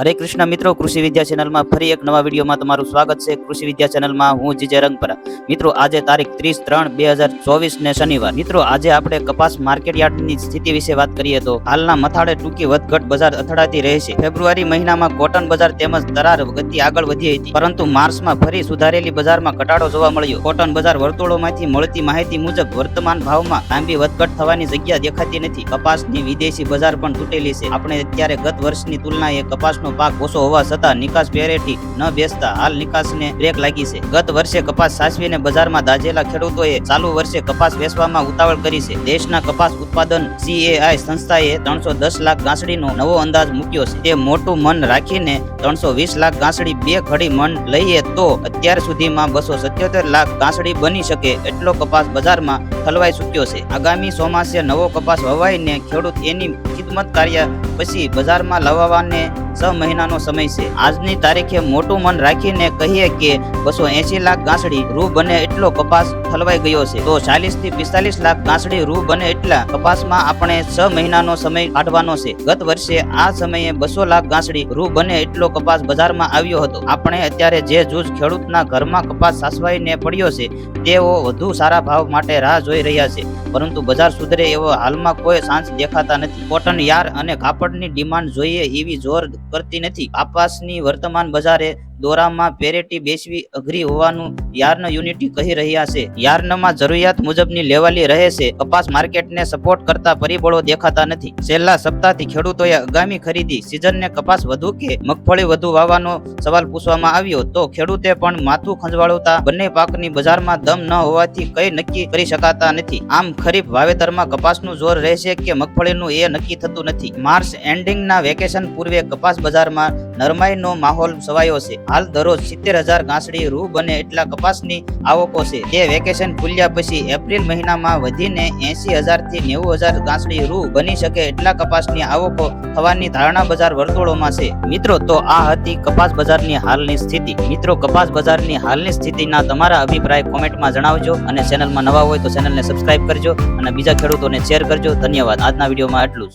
હરે કૃષ્ણ મિત્રો, કૃષિ વિદ્યા ચેનલમાં ફરી એક નવા વિડીયોમાં તમારું સ્વાગત છે. કૃષિ વિદ્યા ચેનલમાં હું જીજે રંગપરા. મિત્રો, આજે તારીખ ત્રીસ ત્રણ બે હજાર ચોવીસ ને શનિવાર. મિત્રો, આજે આપણે કપાસ માર્કેટ યાર્ડની સ્થિતિ વિશે વાત કરીએ તો હાલના મથાળે ટૂંકી વધઘટ બજાર અથડાતી રહે છે. ફેબ્રુઆરી મહિનામાં કોટન બજાર તેમજ દરાર ગતિ આગળ વધી હતી, પરંતુ માર્ચમાં ફરી સુધારેલી બજારમાં ઘટાડો જોવા મળ્યો. કોટન બજાર વર્તુળોમાંથી મળતી માહિતી મુજબ, વર્તમાન ભાવમાં લાંબી વધઘટ થવાની જગ્યા દેખાતી નથી. કપાસની વિદેશી બજાર પણ તૂટેલી છે. આપણે અત્યારે ગત વર્ષની તુલનાએ કપાસનો પાક ઓછો હોવા છતાં નિકાસ પેરેટી ન બેસતા હાલ નિકાસને બ્રેક લાગી છે. ગત વર્ષે કપાસ સાચવીને બજારમાં દાઝેલા ખેડૂતોએ ચાલુ વર્ષે કપાસ વેચવામાં ઉતાવળ કરી છે. દેશના કપાસ ઉત્પાદન સીએઆઈ સંસ્થાએ ત્રણસો દસ લાખ ગાંસડીનો નવો અંદાજ મૂક્યો છે. તે મોટું મન રાખીને ત્રણસો વીસ લાખ ગાંસડી બે ઘડી મન લઈએ તો અત્યાર સુધીમાં બસો સત્યોતેર લાખ ગાંસડી બની શકે એટલો કપાસ બજારમાં ઠલવાઈ ચૂક્યો છે. આગામી ચોમાસે નવો કપાસ વવાઈને ખેડૂત એની ખિદમત કાર્ય પછી બજારમાં લવાવાને છ મહિનાનો સમય છે. આજની તારીખે મોટું મન રાખીને કહીએ કે બસો એસી લાખ ગાંસડી રૂ બને એટલો કપાસ ઠલવાઈ ગયો છે. તો ચાલીસથી પિસ્તાલીસ લાખ ગાંસડી રૂ બને એટલા કપાસમાં આપણે છ મહિનાનો સમય કાઢવાનો છે. ગત વર્ષે આ સમયે બસો લાખ ગાંસડી રૂ બને એટલો કપાસ બજારમાં આવ્યો હતો. આપણે અત્યારે જે જૂજ ખેડૂતના ઘરમાં કપાસ સાસવાઈને પડ્યો છે, તેઓ વધુ સારા ભાવ માટે રાહ જોઈ રહ્યા છે. પરંતુ બજાર સુધરે એવો હાલમાં કોઈ સાંસ દેખાતા નથી. કોટન યાર અને કાપડની ડિમાન્ડ જોઈએ એવી જોર કરતી નથી. કપાસની વર્તમાન બજારે દોરામાં પેરેટી બેસવી અઘરી હોવાનું યાર્ન યુનિટી કહી રહ્યા છે. યાર્નમાં જરૂરિયાત મુજબની લેવાલી રહે છે. કપાસ માર્કેટને સપોર્ટ કરતા પરિબળો દેખાતા નથી. છેલ્લા સપ્તાહથી ખેડૂતોએ આગામી ખરીદી સિઝનને કપાસ વધુ કે મગફળી વધુ વાવવાનો સવાલ પૂછવામાં આવ્યો તો ખેડૂતે પણ માથું ખંજવાળવતા બંને પાકની બજારમાં દમ ન હોવાથી કઈ નક્કી કરી શકાતા નથી. આમ ખરીફ વાવેતરમાં કપાસનું જોર રહેશે કે મગફળીનું એ નક્કી થતું નથી. માર્ચ એન્ડિંગના વેકેશન પૂર્વે કપાસ બજારમાં નરમાઈનો માહોલ છવાયો છે. હાલ દરરોજ સિત્તેર હજાર ગાંસડી રૂ બને એટલા કપાસની આવકો છે. તે વેકેશન ખુલ્યા પછી એપ્રિલ મહિનામાં વધીને એસી હજારથી નેવું હજાર ગાંસડી રૂ બની શકે એટલા કપાસની આવકો થવાની ધારણા બજાર વર્તુળોમાં છે. મિત્રો, તો આ હતી કપાસ બજારની હાલની સ્થિતિ. મિત્રો, કપાસ બજારની હાલની સ્થિતિના તમારા અભિપ્રાય કોમેન્ટમાં જણાવજો અને ચેનલમાં નવા હોય તો ચેનલને સબસ્ક્રાઇબ કરજો અને બીજા ખેડૂતોને શેર કરજો. ધન્યવાદ. આજના વિડીયોમાં આટલું જ.